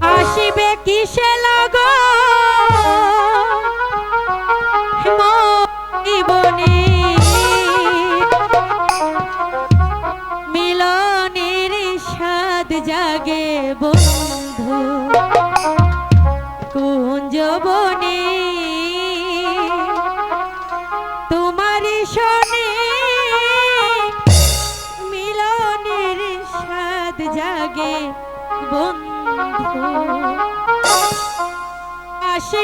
আসিবে কিসে লাগ জীবনী মিলনের সাদ জাগে বন্ধু। কুঞ্জবনী তোমার শনি। মিলনের সাদ জাগে বন্ধু। আসি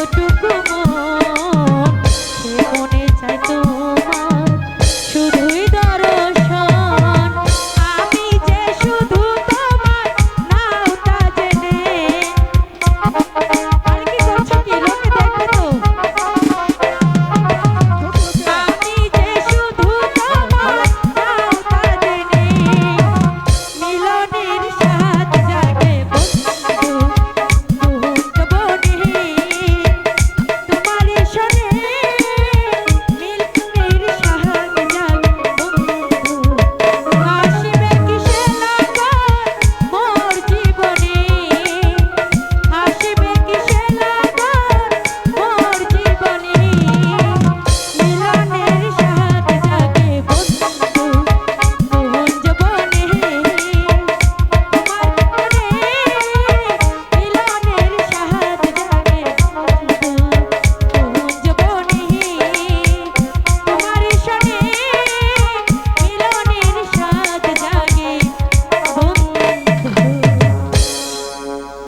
যতটুকু